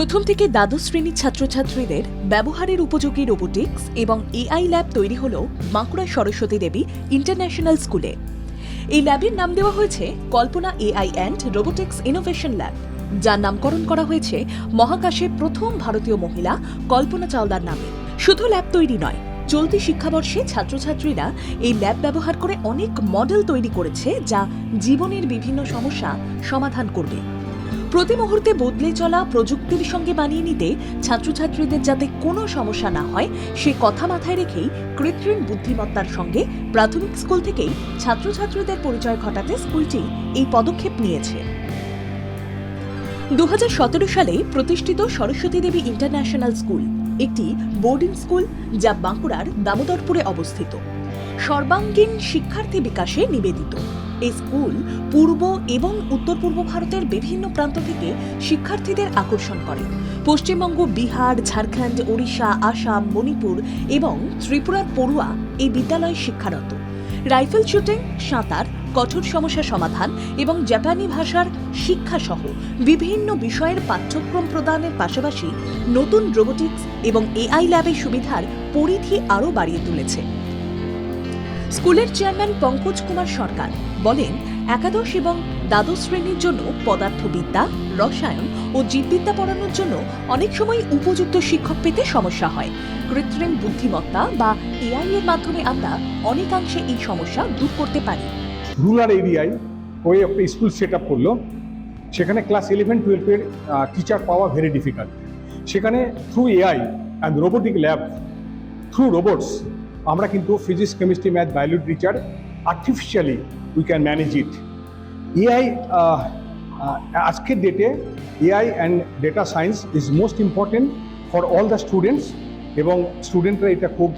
প্রথম থেকে দ্বাদশ শ্রেণির ছাত্রছাত্রীদের ব্যবহারের উপযোগী রোবোটিক্স এবং এআই ল্যাব তৈরি হল বাঁকুড়া সরস্বতী দেবী ইন্টারন্যাশনাল স্কুলে। এই ল্যাবের নাম দেওয়া হয়েছে Kalpana AI and robotics innovation lab, যার নামকরণ করা হয়েছে মহাকাশের প্রথম ভারতীয় মহিলা কল্পনা চাওলার নামে। শুধু ল্যাব তৈরি নয়, চলতি শিক্ষাবর্ষে ছাত্রছাত্রীরা এই ল্যাব ব্যবহার করে অনেক মডেল তৈরি করেছে যা জীবনের বিভিন্ন সমস্যা সমাধান করবে। প্রতি মুহূর্তে বদলে চলা প্রযুক্তির সঙ্গে বানিয়ে নিতে ছাত্রছাত্রীদের যাতে কোনো সমস্যা না হয়, সে কথা মাথায় রেখেই কৃত্রিম বুদ্ধিমত্তার সঙ্গে প্রাথমিক স্কুল থেকেই ছাত্রছাত্রীদের পরিচয় ঘটাতে স্কুলটি এই পদক্ষেপ নিয়েছে। দু হাজার সতেরো সালে প্রতিষ্ঠিত সরস্বতী দেবী ইন্টারন্যাশনাল স্কুল, একটি বোর্ডিং স্কুল যা বাঁকুড়ার দামোদরপুরে অবস্থিত। সর্বাঙ্গীন শিক্ষার্থী বিকাশে নিবেদিত। এই স্কুল পূর্ব এবং উত্তর পূর্ব ভারতের বিভিন্ন প্রান্ত থেকে শিক্ষার্থীদের আকর্ষণ করে। পশ্চিমবঙ্গ, বিহার, ঝাড়খণ্ড, ওড়িশা, আসাম, মণিপুর এবং ত্রিপুরার পড়ুয়া এই বিদ্যালয়ে শিক্ষারত। রাইফেল শুটিং, সাঁতার, কঠোর সমস্যা সমাধান এবং জাপানি ভাষার শিক্ষাসহ বিভিন্ন বিষয়ের পাঠ্যক্রম প্রদানের পাশাপাশি নতুন রোবোটিক্স এবং এআই ল্যাবের সুবিধার পরিধি আরও বাড়িয়ে তুলেছে। স্কুলের চেয়ারম্যান পঙ্কজ কুমার সরকার বলেন, একাদশ এবং দ্বাদশ শ্রেণির জন্য পদার্থবিদ্যা, রসায়ন ও জীববিদ্যা পড়ানোর জন্য অনেক সময় উপযুক্ত শিক্ষক পেতে সমস্যা হয়। কৃত্রিম বুদ্ধিমত্তা বা এআই এর মাধ্যমে আমরা অনেকাংশে এই সমস্যা দূর করতে পারি। রুরাল এরিয়ায় ওই একটা স্কুল সেট আপ করল। সেখানে ক্লাস ইলেভেন টুয়েলভের টিচার পাওয়া ভেরি ডিফিকাল্ট সেখানে through AI and robotic lab through robots আমরা কিন্তু physics chemistry math biology teacher artificially we can manage it AI আজকের ডেটে AI and data science is most important for all the students এবং স্টুডেন্টরা এটা খুব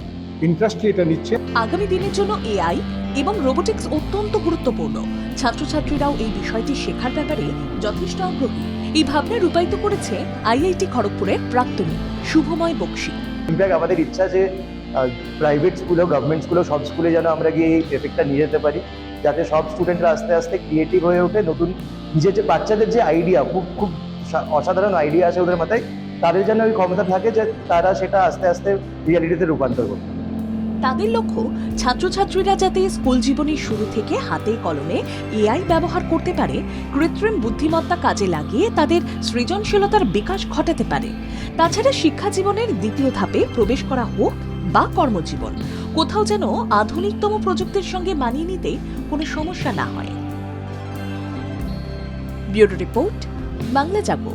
ইন্টারেস্টলি এটা নিচ্ছে। আগামী দিনের জন্য এআই এবং রোবোটিক্স অত্যন্ত গুরুত্বপূর্ণ। ছাত্রছাত্রীরাও এই বিষয়টি শেখার ব্যাপারে যথেষ্ট আগ্রহী। এই ভাবনা রূপায়িত করেছে আইআইটি খড়গপুরের প্রাক্তনী শুভময় বক্সি। ইনফ্যাক্ট আমাদের ইচ্ছা যে প্রাইভেট স্কুলেও গভর্নমেন্ট স্কুলেও সব স্কুলে যেন আমরা গিয়ে এই এফেক্টটা নিয়ে যেতে পারি, যাতে সব স্টুডেন্টরা আস্তে আস্তে ক্রিয়েটিভ হয়ে ওঠে, নতুন নিজের যে বাচ্চাদের যে আইডিয়া খুব খুব অসাধারণ আইডিয়া আছে ওদের মাথায়, তাদের যেন ওই ক্ষমতা থাকে যে তারা সেটা আস্তে আস্তে রিয়ালিটিতে রূপান্তর করবে তাদের লক্ষ্য, ছাত্রছাত্রীরা যাতে স্কুল জীবনের শুরু থেকে হাতে কলমে এআই ব্যবহার করতে পারে, কৃত্রিম বুদ্ধিমত্তা কাজে লাগিয়ে তাদের সৃজনশীলতার বিকাশ ঘটাতে পারে। তাছাড়া শিক্ষা জীবনের দ্বিতীয় ধাপে প্রবেশ করা হোক বা কর্মজীবন। কোথাও যেন আধুনিকতম প্রযুক্তির সঙ্গে মানিয়ে নিতে কোনো সমস্যা না হয়। ব্যুরো রিপোর্ট, বাংলা জাগো